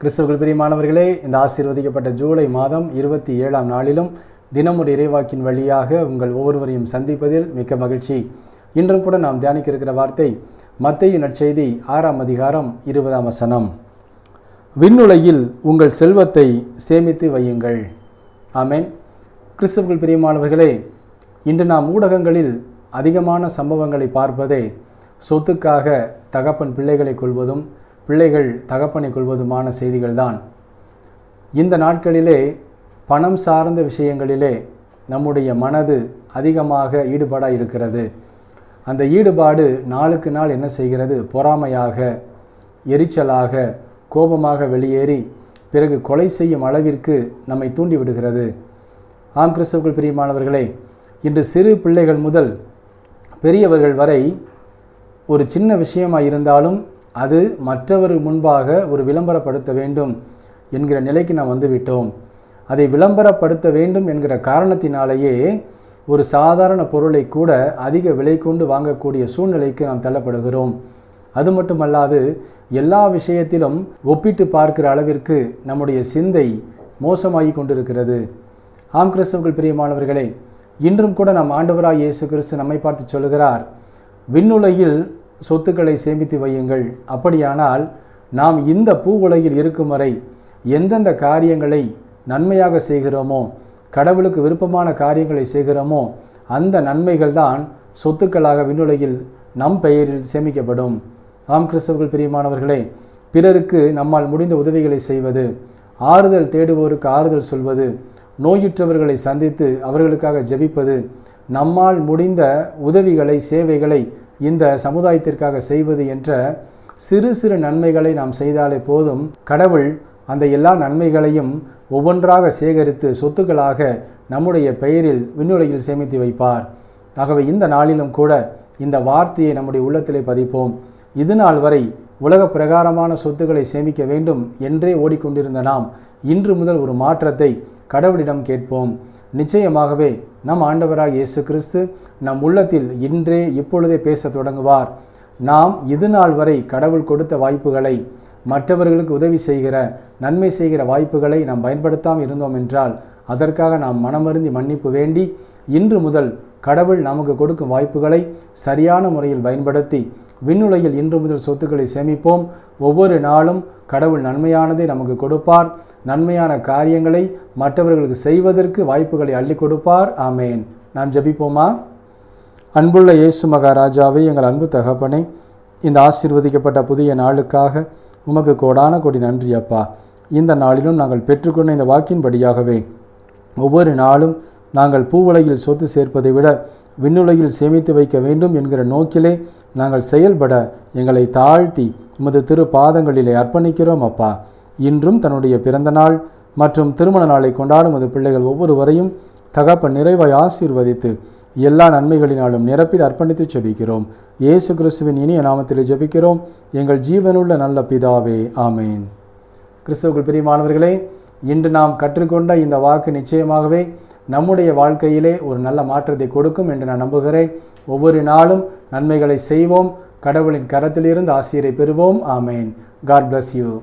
கிறிஸ்துவுக்குள் பிரியமானவர்களே இந்த ஆசீர்வதிக்கப்பட்ட ஜூலை மாதம் இருபத்தி ஏழாம் நாளிலும் தினமொரு இறைவாக்கின் வழியாக உங்கள் ஒவ்வொருவரையும் சந்திப்பதில் மிக்க மகிழ்ச்சி. இன்றும் கூட நாம் தியானிக்க இருக்கிற வார்த்தை மத்திய நற்செய்தி ஆறாம் அதிகாரம் இருபதாம் வசனம். விண்ணுலையில் உங்கள் செல்வத்தை சேமித்து வையுங்கள். ஆமேன். கிறிஸ்துவுக்குள் பிரியமானவர்களே இன்று நாம் ஊடகங்களில் அதிகமான சம்பவங்களை பார்ப்பதே சொத்துக்காக தகப்பன் பிள்ளைகளை கொள்வதும் பிள்ளைகள் தகப்பனை கொள்வதுமான செய்திகள்தான். இந்த நாட்களிலே பணம் சார்ந்த விஷயங்களிலே நம்முடைய மனது அதிகமாக ஈடுபாடாக இருக்கிறது. அந்த ஈடுபாடு நாளுக்கு நாள் என்ன செய்கிறது? பொறாமையாக எரிச்சலாக கோபமாக வெளியேறி பிறகு கொலை செய்யும் அளவிற்கு நம்மை தூண்டி விடுகிறது. ஆம் கிறிஸ்தவர்கள் பிரியமானவர்களே இன்று சிறு பிள்ளைகள் முதல் பெரியவர்கள் வரை ஒரு சின்ன விஷயமாக இருந்தாலும் அது மற்றவர் முன்பாக ஒரு விளம்பரப்படுத்த வேண்டும் என்கிற நிலைக்கு நாம் வந்துவிட்டோம். அதை விளம்பரப்படுத்த வேண்டும் என்கிற காரணத்தினாலேயே ஒரு சாதாரண பொருளை கூட அதிக விலை கொண்டு வாங்கக்கூடிய சூழ்நிலைக்கு நாம் தள்ளப்படுகிறோம். அது மட்டுமல்லாது எல்லா விஷயத்திலும் ஒப்பிட்டு பார்க்கிற அளவிற்கு நம்முடைய சிந்தை மோசமாகி கொண்டிருக்கிறது. ஆம் கிறிஸ்தவர்கள் பிரியமானவர்களே இன்றும் கூட நம் ஆண்டவராய் இயேசு கிறிஸ்து நம்மை பார்த்து சொல்லுகிறார் விண்ணுலகில் சொத்துக்களை சேமித்து வையுங்கள். அப்படியானால் நாம் இந்த பூ உலகில் இருக்கும் வரை எந்தெந்த காரியங்களை நன்மையாக செய்கிறோமோ கடவுளுக்கு விருப்பமான காரியங்களை செய்கிறோமோ அந்த நன்மைகள் தான் சொத்துக்களாக விண்ணுலகில் நம் பெயரில் சேமிக்கப்படும். ஆம் கிறிஸ்தவர்கள் பிரியமானவர்களே பிறருக்கு நம்மால் முடிந்த உதவிகளை செய்வது ஆறுதல் தேடுவோருக்கு ஆறுதல் சொல்வது நோயுற்றவர்களை சந்தித்து அவர்களுக்காக ஜெபிப்பது நம்மால் முடிந்த உதவிகளை சேவைகளை இந்த சமுதாயத்திற்காக செய்வது என்ற சிறு சிறு நன்மைகளை நாம் செய்தாலே போதும். கடவுள் அந்த எல்லா நன்மைகளையும் ஒவ்வொன்றாக சேகரித்து சொத்துக்களாக நம்முடைய பெயரில் விண்ணுலகில் சேமித்து வைப்பார். ஆகவே இந்த நாளிலும் கூட இந்த வார்த்தையை நம்முடைய உள்ளத்திலே பதிப்போம். இது நாள் வரை உலக பிரகாரமான சொத்துக்களை சேமிக்க வேண்டும் என்றே ஓடிக்கொண்டிருந்த நாம் இன்று முதல் ஒரு மாற்றத்தை கடவுளிடம் கேட்போம். நிச்சயமாகவே நம் ஆண்டவராக இயேசு கிறிஸ்து நம் உள்ளத்தில் இன்றே இப்பொழுதே பேசத் தொடங்குவார். நாம் இது நாள் வரை கடவுள் கொடுத்த வாய்ப்புகளை மற்றவர்களுக்கு உதவி செய்கிற நன்மை செய்கிற வாய்ப்புகளை நாம் பயன்படுத்தாமல் இருந்தோம் என்றால் அதற்காக நாம் மனமருந்தி மன்னிப்பு வேண்டி இன்று முதல் கடவுள் நமக்கு கொடுக்கும் வாய்ப்புகளை சரியான முறையில் பயன்படுத்தி விண்ணுலகில் இன்று முதல் சொத்துக்களை சேமிப்போம். ஒவ்வொரு நாளும் கடவுள் நன்மையானதை நமக்கு கொடுப்பார். நன்மையான காரியங்களை மற்றவர்களுக்கு செய்வதற்கு வாய்ப்புகளை அள்ளி கொடுப்பார். ஆமேன். நாம் ஜபிப்போமா? அன்புள்ள இயேசு மகாராஜாவை எங்கள் அன்பு தகப்பனை இந்த ஆசீர்வதிக்கப்பட்ட புதிய நாளுக்காக உமக்கு கோடான கோடி நன்றி அப்பா. இந்த நாளிலும் நாங்கள் பெற்றுக்கொண்ட இந்த வாக்கின்படியாகவே ஒவ்வொரு நாளும் நாங்கள் பூவுலகில் சொத்து சேர்ப்பதை விட விண்ணுலகில் சேமித்து வைக்க வேண்டும் என்கிற நோக்கிலே நாங்கள் செயல்பட எங்களை தாழ்த்தி உமது திரு பாதங்களிலே அர்ப்பணிக்கிறோம் அப்பா. இன்றும் தன்னுடைய பிறந்த நாள் மற்றும் திருமண நாளை கொண்டாடும் அது பிள்ளைகள் ஒவ்வொருவரையும் தகப்ப நிறைவாய் ஆசீர்வதித்து எல்லா நன்மைகளினாலும் நிரப்பில் அர்ப்பணித்து ஜெபிக்கிறோம் இயேசு கிறிஸ்துவின் இனிய நாமத்திலே ஜெபிக்கிறோம். எங்கள் ஜீவனுள்ள நல்ல பிதாவே ஆமேன். கிறிஸ்துவுக்குள் பிரியமானவர்களே இன்று நாம் கற்றுக்கொண்ட இந்த வாக்கு நிச்சயமாகவே நம்முடைய வாழ்க்கையிலே ஒரு நல்ல மாற்றத்தை கொடுக்கும் என்று நான் நம்புகிறேன். ஒவ்வொரு நாளும் நன்மைகளை செய்வோம். கடவுளின் கரத்திலிருந்து ஆசிரியரை பெறுவோம். ஆமேன். God bless you